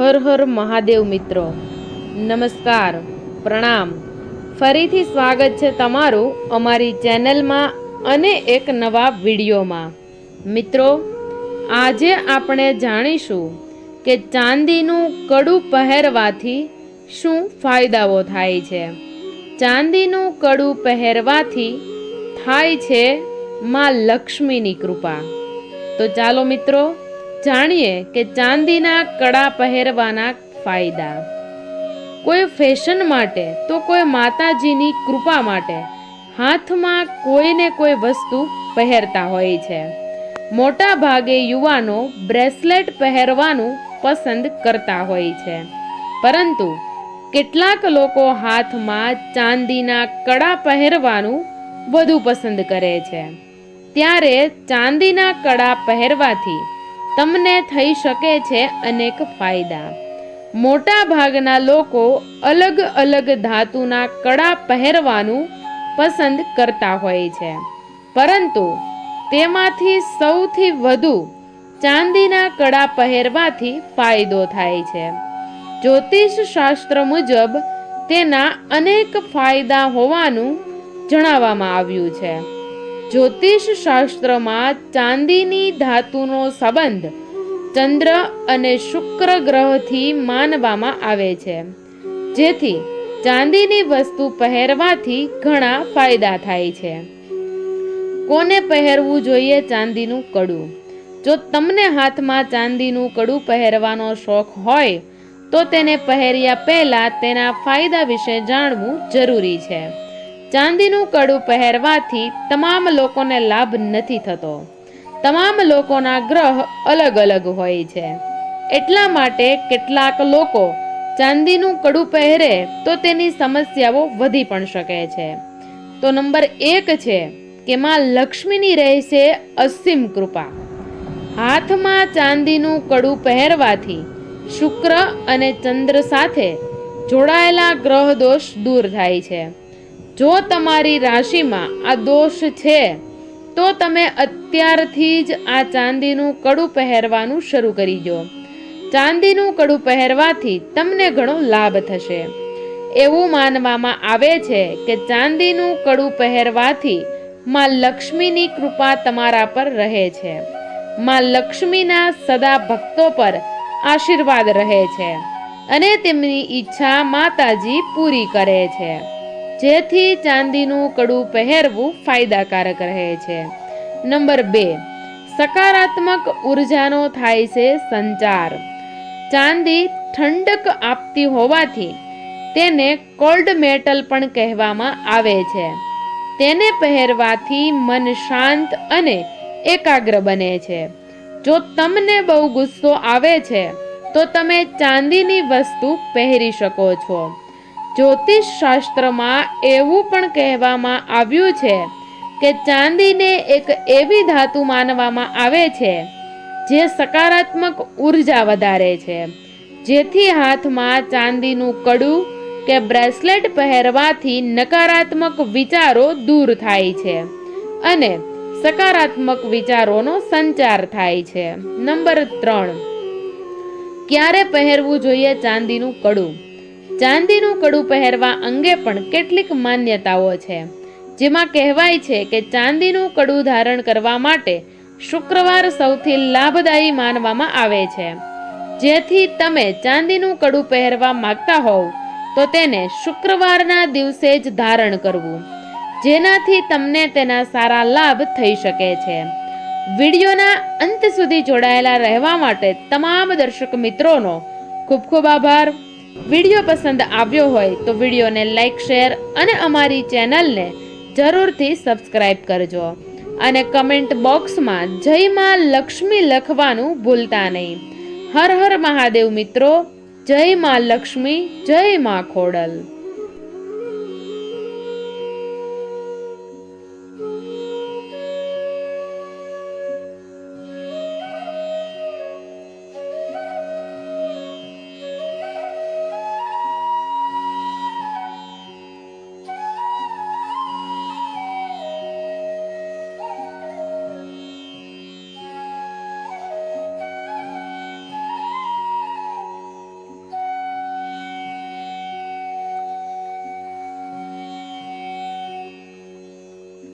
હર હર મહાદેવ મિત્રો. નમસ્કાર, પ્રણામ. ફરીથી સ્વાગત છે તમારું અમારી ચેનલમાં અને એક નવા વિડીયોમાં. મિત્રો, આજે આપણે જાણીશું કે ચાંદીનું કડું પહેરવાથી શું ફાયદાઓ થાય છે. ચાંદીનું કડું પહેરવાથી થાય છે માં લક્ષ્મીની કૃપા. તો ચાલો મિત્રો જાણીએ કે ચાંદીના કડા પહેરવાના ફાયદા. કોઈ ફેશન માટે તો કોઈ માતાજીની કૃપા માટે હાથમાં કોઈને કોઈ વસ્તુ પહેરતા હોય છે. મોટા ભાગે યુવાનો બ્રેસલેટ પહેરવાનું પસંદ કરતા હોય છે. પરંતુ કેટલાક લોકો હાથમાં ચાંદીના કડા પહેરવાનું વધુ પસંદ કરે છે. ત્યારે ચાંદીના કડા પહેરવાથી તમને થઈ શકે છે અનેક ફાયદા. મોટા ભાગના લોકો અલગ અલગ ધાતુના કડા પહેરવાનું પસંદ કરતા હોય છે. પરંતુ તેમાંથી સૌથી વધુ ચાંદીના કડા પહેરવાથી ફાયદો થાય છે. જ્યોતિષ શાસ્ત્ર મુજબ તેના અનેક ફાયદા હોવાનું જણાવવામાં આવ્યું છે. જ્યોતિષ શાસ્ત્રમાં ચાંદીની ધાતુનો સંબંધ ચંદ્ર અને શુક્ર ગ્રહથી માનવામાં આવે છે. જેથી ચાંદીની વસ્તુ પહેરવાથી ઘણા ફાયદા થાય છે. કોને પહેરવું જોઈએ ચાંદીનું કડું? જો તમને હાથમાં ચાંદીનું કડું પહેરવાનો શોખ હોય, તો તેને પહેર્યા પહેલા તેના ફાયદા વિશે જાણવું જરૂરી છે. ચાંદીનું કડું પહેરવાથી તમામ લોકોને લાભ નથી થતો. તમામ લોકોના ગ્રહ અલગ અલગ હોય છે. એટલા માટે કેટલાક લોકો ચાંદીનું કડું પહેરે તો તેની સમસ્યાઓ વધી પણ શકે છે. તો નંબર એક છે કે માં લક્ષ્મીની રહેશે અસીમ કૃપા. હાથમાં ચાંદીનું કડું પહેરવાથી શુક્ર અને ચંદ્ર સાથે જોડાયેલા ગ્રહ દોષ દૂર થાય છે. જો તમારી રાશિમાં આ દોષ છે, તો તમે અત્યારથી જ આ ચાંદીનું કડું પહેરવાનું શરૂ કરી દો. ચાંદીનું કડું પહેરવાથી તમને ઘણો લાભ થશે. એવું માનવામાં આવે છે કે ચાંદીનું કડું પહેરવાથી માં લક્ષ્મીની કૃપા તમારા પર રહે છે. માં લક્ષ્મીના સદા ભક્તો પર આશીર્વાદ રહે છે અને તેમની ઈચ્છા માતાજી પૂરી કરે છે. જેથી ચાંદીનું કડું પહેરવું ફાયદાકારક રહે છે. નંબર બે, સકારાત્મક ઉર્જાનો થાય છે સંચાર. ચાંદી ઠંડક આપતી હોવાથી તેને કોલ્ડ મેટલ પણ કહેવામાં આવે છે. તેને પહેરવાથી મન શાંત અને એકાગ્ર બને છે. જો તમને બહુ ગુસ્સો આવે છે, તો તમે ચાંદીની વસ્તુ પહેરી શકો છો. જ્યોતિષ શાસ્ત્રમાં એવું પણ કહેવામાં આવ્યું છે કે ચાંદીને એક એવી ધાતુ માનવામાં આવે છે જે સકારાત્મક ઊર્જા વધારે છે. જેથી હાથમાં ચાંદીનું કડું કે બ્રેસલેટ પહેરવાથી નકારાત્મક વિચારો દૂર થાય છે અને સકારાત્મક વિચારોનો સંચાર થાય છે. નંબર ત્રણ. ક્યારે પહેરવું જોઈએ ચાંદીનું કડું? ચાંદીનું કડું પહેરવા અંગે પણ કેટલીક માન્યતાઓ છે. જેમાં કહેવાય છે કે ચાંદીનું કડું ધારણ કરવા માટે શુક્રવાર સૌથી લાભદાયી માનવામાં આવે છે. જેથી તમે ચાંદીનું કડું પહેરવા માંગતા હોવ, તો તેને શુક્રવારના દિવસે જ ધારણ કરવું. જેનાથી તમને તેના સારા લાભ થઈ શકે છે. વિડીયોના અંત સુધી જોડાયેલા રહેવા માટે તમામ દર્શક મિત્રોનો ખૂબ ખૂબ આભાર. વીડિયો પસંદ આવ્યો હોય તો વિડીયોને લાઈક શેર અને અમારી ચેનલને જરૂરથી સબસ્ક્રાઈબ કરજો. અને કમેન્ટ બોક્સમાં જય માં લક્ષ્મી લખવાનું ભૂલતા નહીં. હર હર મહાદેવ મિત્રો, જય માં લક્ષ્મી, જય માં ખોડલ.